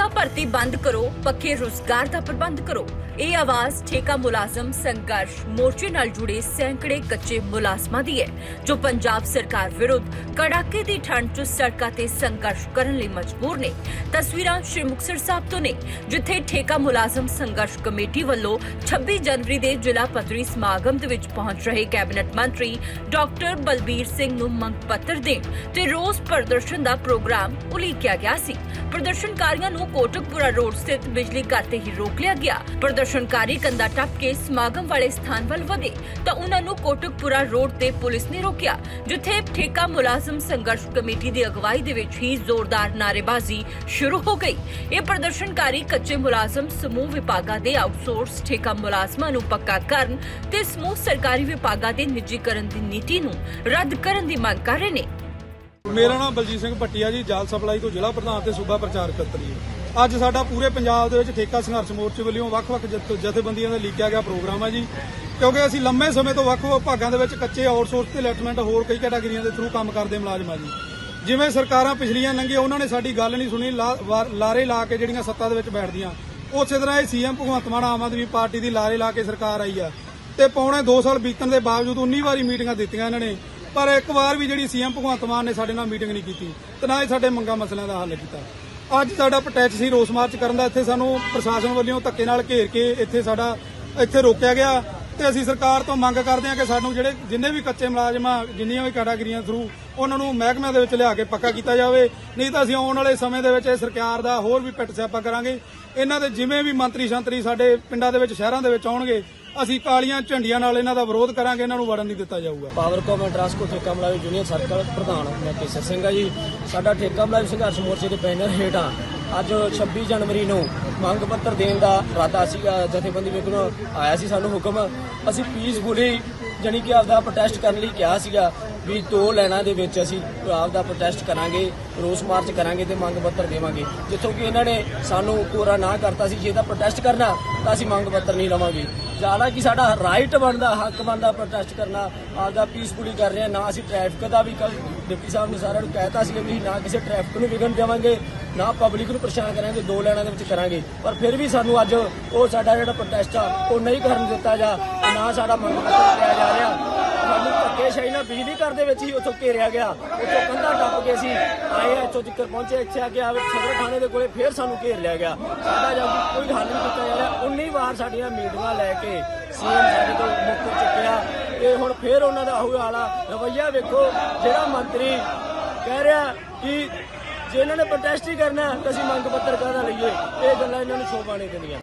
ਭਰਤੀ ਬੰਦ ਕਰੋ ਪੱਕੇ ਰੁਜ਼ਗਾਰ ਦਾ ਪ੍ਰਬੰਧ ਕਰੋ। ਇਹ ਆਵਾਜ਼ ਠੇਕਾ ਮੁਲਾਜ਼ਮ ਸੰਘਰਸ਼ ਮੋਰਚੇ ਨਾਲ ਜੁੜੇ ਸੈਂਕੜੇ ਕੱਚੇ ਮੁਲਾਜ਼ਮਾਂ ਦੀ ਹੈ, ਜੋ ਪੰਜਾਬ ਸਰਕਾਰ ਵਿਰੁੱਧ ਕੜਾਕੇ ਦੀ ਠੰਡ 'ਚ ਸੜਕਾਂ ਤੇ ਸੰਘਰਸ਼ ਕਰਨ ਲਈ ਮਜਬੂਰ ਨੇ। ਤਸਵੀਰਾਂ ਸ਼੍ਰੀ ਮੁਕਤਸਰ ਸਾਹਿਬ ਤੋਂ ਨੇ, ਜਿੱਥੇ ਠੇਕਾ ਮੁਲਾਜ਼ਮ ਸੰਘਰਸ਼ ਕਮੇਟੀ ਵੱਲੋਂ 26 ਜਨਵਰੀ ਦੇ ਜ਼ਿਲ੍ਹਾ ਪੱਧਰੀ ਸਮਾਗਮ ਦੇ ਵਿੱਚ ਪਹੁੰਚ ਰਹੇ ਕੈਬਨਿਟ ਮੰਤਰੀ ਡਾਕਟਰ ਬਲਬੀਰ ਸਿੰਘ ਨੂੰ ਮੰਗ ਪੱਤਰ ਦੇਣ ਤੇ ਰੋਸ ਪ੍ਰਦਰਸ਼ਨ ਦਾ ਪ੍ਰੋਗਰਾਮ ਉਲੀਕਿਆ ਗਿਆ ਸੀ। ਪ੍ਰਦਰਸ਼ਨਕਾਰੀਆਂ ਨੂੰ ਕੋਟਕਪੁਰਾ ਰੋਡ ਸਥਿਤ ਬਿਜਲੀ ਘਰ ਤੇ ਹੀ ਰੋਕ ਲਿਆ ਗਿਆ। ਪ੍ਰਦਰਸ਼ਨਕਾਰੀ ਕੰਦਾ ਟੱਪ ਕੇ ਸਮਾਗਮ ਵਾਲੇ ਸਥਾਨ ਵੱਲ ਵਧੇ ਤਾਂ ਉਹਨਾਂ ਨੂੰ ਕੋਟਕਪੁਰਾ ਰੋਡ ਤੇ ਪੁਲਿਸ ਨੇ ਰੋਕਿਆ, ਜਿੱਥੇ ਠੇਕਾ ਮੁਲਾਜ਼ਮ ਸੰਘਰਸ਼ ਕਮੇਟੀ ਦੀ ਅਗਵਾਈ ਦੇ ਵਿੱਚ ਹੀ ਜ਼ੋਰਦਾਰ ਨਾਅਰੇਬਾਜ਼ੀ ਸ਼ੁਰੂ ਹੋ ਗਈ। ਇਹ ਪ੍ਰਦਰਸ਼ਨਕਾਰੀ ਕੱਚੇ ਮੁਲਾਜ਼ਮ ਸਮੂਹ ਵਿਭਾਗਾਂ ਦੇ ਆਊਟਸੋਰਸ ਠੇਕਾ ਮੁਲਾਜ਼ਮਾਂ ਨੂੰ ਪੱਕਾ ਕਰਨ ਤੇ ਸਮੂਹ ਸਰਕਾਰੀ ਵਿਭਾਗਾਂ ਦੇ ਨਿੱਜੀਕਰਨ ਦੀ ਨੀਤੀ ਨੂੰ ਰੱਦ ਕਰਨ ਦੀ ਮੰਗ ਕਰ ਰਹੇ ਨੇ। ਮੇਰਾ ਨਾਮ ਬਲਜੀਤ ਸਿੰਘ ਭੱਟੀਆ ਜੀ, ਜਲ ਸਪਲਾਈ ਤੋਂ ਜ਼ਿਲ੍ਹਾ ਪ੍ਰਧਾਨ ਤੇ ਸੂਬਾ ਪ੍ਰਚਾਰਕ ਸਕੱਤਰੀ ਹਾਂ। ਅੱਜ ਸਾਡਾ ਪੂਰੇ ਪੰਜਾਬ ਦੇ ਵਿੱਚ ਠੇਕਾ ਸੰਘਰਸ਼ ਮੋਰਚੇ ਵੱਲੋਂ ਵੱਖ-ਵੱਖ ਜਥੇਬੰਦੀਆਂ ਦਾ ਲੀਕਿਆ ਗਿਆ ਪ੍ਰੋਗਰਾਮ ਹੈ ਜੀ। ਕਿਉਂਕਿ ਅਸੀਂ ਲੰਮੇ ਸਮੇਂ ਤੋਂ ਵੱਖ-ਵੱਖ ਭਾਗਾਂ ਦੇ ਵਿੱਚ ਕੱਚੇ ਆਊਟਸੋਰਸ ਤੇ ਲੈਟਮੈਂਟ ਹੋਰ ਕਈ ਕੈਟਾਗਰੀਆਂ ਦੇ ਥਰੂ ਕੰਮ ਕਰਦੇ ਮੁਲਾਜ਼ਮ ਆ ਜੀ। ਜਿਵੇਂ ਸਰਕਾਰਾਂ ਪਿਛਲੀਆਂ ਲੰਘੀਆਂ ਉਹਨਾਂ ਨੇ ਸਾਡੀ ਗੱਲ ਨਹੀਂ ਸੁਣੀ, ਲਾ- ਵਾ- ਲਾਰੇ ਲਾ ਕੇ ਜਿਹੜੀਆਂ ਸੱਤਾ ਦੇ ਵਿੱਚ ਬੈਠਦੀਆਂ। ਉਸੇ ਤਰ੍ਹਾਂ ਇਹ ਸੀਐਮ ਭਗਵੰਤ ਮਾਨ ਆਮ ਆਦਮੀ ਪਾਰਟੀ ਦੀ ਲਾਰੇ ਲਾ ਕੇ ਸਰਕਾਰ ਆਈ ਆ। ਤੇ ਪੌਣੇ 2 ਸਾਲ ਬੀਤਣ ਦੇ ਬਾਵਜੂਦ 19 ਵਾਰੀ ਮੀਟਿੰਗਾਂ ਦਿੱਤੀਆਂ ਇਹਨਾਂ ਨੇ। ਪਰ ਇੱਕ ਵਾਰ ਵੀ ਜਿਹੜੀ ਸੀਐਮ ਭਗਵੰਤ ਮਾਨ ਨੇ ਸਾਡੇ ਨਾਲ ਮੀਟਿੰਗ ਨਹੀਂ ਕੀਤੀ, ਤੇ ਨਾ ਹੀ ਸਾਡੇ ਮੰਗਾਂ ਮਸਲਿਆਂ ਦਾ ਹੱਲ ਕੀਤਾ। ਅੱਜ ਸਾਡਾ ਪ੍ਰੋਟੈਸਟ ਸੀ ਰੋਸ ਮਾਰਚ ਕਰਨ ਦਾ, ਇੱਥੇ ਸਾਨੂੰ ਪ੍ਰਸ਼ਾਸਨ ਵੱਲੋਂ ਧੱਕੇ ਨਾਲ ਘੇਰ ਕੇ ਇੱਥੇ ਸਾਡਾ, ਇੱਥੇ ਰੋਕਿਆ ਗਿਆ। ਤੇ ਅਸੀਂ ਸਰਕਾਰ ਤੋਂ ਮੰਗ ਕਰਦੇ ਹਾਂ ਕਿ ਸਾਨੂੰ ਜਿਹੜੇ ਜਿੰਨੇ ਵੀ ਕੱਚੇ ਮੁਲਾਜ਼ਮ ਆ, ਜਿੰਨੀਆਂ ਵੀ ਕੈਟਾਗਰੀਆਂ ਥਰੂ ਉਹਨਾਂ ਨੂੰ ਮਹਿਕਮਿਆਂ ਦੇ ਵਿੱਚ ਲਿਆ ਕੇ ਪੱਕਾ ਕੀਤਾ ਜਾਵੇ। ਨਹੀਂ ਤਾਂ ਅਸੀਂ ਆਉਣ ਵਾਲੇ ਸਮੇਂ ਦੇ ਵਿੱਚ ਇਹ ਸਰਕਾਰ ਦਾ ਹੋਰ ਵੀ ਪਿੱਟ ਸਿਆਪਾ ਕਰਾਂਗੇ। ਇਹਨਾਂ ਦੇ ਜਿਵੇਂ ਵੀ ਮੰਤਰੀ ਸ਼ੰਤਰੀ ਸਾਡੇ ਪਿੰਡਾਂ ਦੇ ਵਿੱਚ, ਸ਼ਹਿਰਾਂ ਦੇ ਵਿੱਚ ਆਉਣਗੇ ਅਸੀਂ ਕਾਲੀਆਂ ਝੰਡੀਆਂ ਨਾਲ ਇਹਨਾਂ ਦਾ ਵਿਰੋਧ ਕਰਾਂਗੇ, ਇਹਨਾਂ ਨੂੰ ਵੜਨ ਨਹੀਂ ਦਿੱਤਾ ਜਾਊਗਾ। ਪਾਵਰਕੌਮ ਐਂਡ ਟਰਾਂਸਕੋ ਠੇਕਾ ਮੁਲਾਜ਼ਮ ਯੂਨੀਅਨ ਸਰਕਲ ਪ੍ਰਧਾਨ ਮੈਂ ਕੇਸਰ ਸਿੰਘ ਆ ਜੀ। ਸਾਡਾ ਠੇਕਾ ਮੁਲਾਜ਼ਮ ਸੰਘਰਸ਼ ਮੋਰਚੇ ਦੇ ਬੈਨਰ ਹੇਠਾਂ ਅੱਜ 26 ਜਨਵਰੀ ਨੂੰ ਮੰਗ ਪੱਤਰ ਦੇਣ ਦਾ ਇਰਾਦਾ ਸੀਗਾ ਜਥੇਬੰਦੀ ਵੱਲੋਂ ਆਇਆ ਸੀ ਸਾਨੂੰ ਹੁਕਮ। ਅਸੀਂ ਪੀਸਫੁਲੀ ਜਾਣੀ ਕਿ ਆਪਦਾ ਪ੍ਰੋਟੈਸਟ ਕਰਨ ਲਈ ਕਿਹਾ ਸੀਗਾ। ਵੀ ਦੋ ਲਾਈਨਾਂ ਦੇ ਵਿੱਚ ਅਸੀਂ ਆਪਦਾ ਪ੍ਰੋਟੈਸਟ ਕਰਾਂਗੇ, ਰੋਸ ਮਾਰਚ ਕਰਾਂਗੇ ਤੇ ਮੰਗ ਪੱਤਰ ਦੇਵਾਂਗੇ। ਜਿੱਥੋਂ ਕਿ ਇਹਨਾਂ ਨੇ ਸਾਨੂੰ ਕੋਰਾ ਨਾ ਕਰਤਾ ਸੀ, ਜੇ ਤਾਂ ਪ੍ਰੋਟੈਸਟ ਕਰਨਾ, ਤਾਂ ਅਸੀਂ ਮੰਗ ਪੱਤਰ ਨਹੀਂ ਲਵਾਂਗੇ। ਜ਼ਿਆਦਾ ਕਿ ਸਾਡਾ ਰਾਈਟ ਬਣਦਾ, ਹੱਕ ਬਣਦਾ ਪ੍ਰੋਟੈਸਟ ਕਰਨਾ ਆਪਦਾ ਪੀਸਫੁਲੀ ਕਰ ਰਹੇ ਨਾ ਅਸੀਂ ਟ੍ਰੈਫਿਕ ਦਾ ਵੀ ਕੱਲ ਡਿਪਟੀ ਸਾਹਿਬ ਨੇ ਸਾਰਿਆਂ ਨੂੰ ਕਹਿਤਾ ਸੀ ਵੀ ਨਾ ਕਿਸੇ ਟ੍ਰੈਫਿਕ ਨੂੰ ਵਿਘਨ ਦੇਵਾਂਗੇ, ਨਾ ਪਬਲਿਕ ਨੂੰ ਪਰੇਸ਼ਾਨ ਕਰਾਂਗੇ, ਦੋ ਲੈਣਾਂ ਦੇ ਵਿੱਚ ਕਰਾਂਗੇ। ਪਰ ਫਿਰ ਵੀ ਸਾਨੂੰ ਅੱਜ ਉਹ ਸਾਡਾ ਜਿਹੜਾ ਪ੍ਰੋਟੈਸਟ ਆ, ਉਹ ਨਹੀਂ ਕਰਨ ਦਿੱਤਾ ਜਾ, ਨਾ ਸਾਡਾ ਮੰਗ ਪੱਤਰ ਲਿਆ ਜਾ ਰਿਹਾ। ਸਾਨੂੰ ਧੱਕੇਸ਼ਾਹੀ ਨਾਲ ਬਿਜਲੀ ਘਰ ਦੇ ਵਿੱਚ ਹੀ ਉੱਥੋਂ ਘੇਰਿਆ ਗਿਆ। ਉੱਥੋਂ ਕੰਧਾਂ ਟੱਪ ਕੇ ਅਸੀਂ ਆਏ ਇੱਥੋਂ ਤੱਕ ਪਹੁੰਚੇ, ਇੱਥੇ ਆ ਕੇ ਸਦਰ ਥਾਣੇ ਦੇ ਕੋਲੇ ਫੇਰ ਸਾਨੂੰ ਘੇਰ ਲਿਆ ਗਿਆ। ਸਾਡਾ ਜਦ ਕੋਈ ਹੱਲ ਨਹੀਂ ਕੀਤਾ ਜਾ ਰਿਹਾ 19 ਵਾਰ ਸਾਡੀਆਂ ਮੀਟਿੰਗਾਂ ਲੈ ਕੇ ਸੀਐਮ ਸਾਡੇ ਤੋਂ ਮੁੱਕਰ ਚੁੱਕਿਆ। ਤੇ ਹੁਣ ਫੇਰ ਉਹਨਾਂ ਦਾ ਹੋਇਆ ਹਾਲਾ ਰਵਈਆ ਵੇਖੋ, ਜਿਹੜਾ ਮੰਤਰੀ ਕਹਿ ਰਿਹਾ ਕਿ ਜੇ ਇਹਨਾਂ ਨੇ ਪ੍ਰੋਟੈਸਟ ਹੀ ਕਰਨਾ, ਤਾਂ ਅਸੀਂ ਮੰਗ ਪੱਤਰ ਕਾਹਦਾ ਲਈਏ? ਇਹ ਗੱਲਾਂ ਇਹਨਾਂ ਨੂੰ ਸ਼ੋਭਾ ਨਹੀਂ ਦਿੰਦੀਆਂ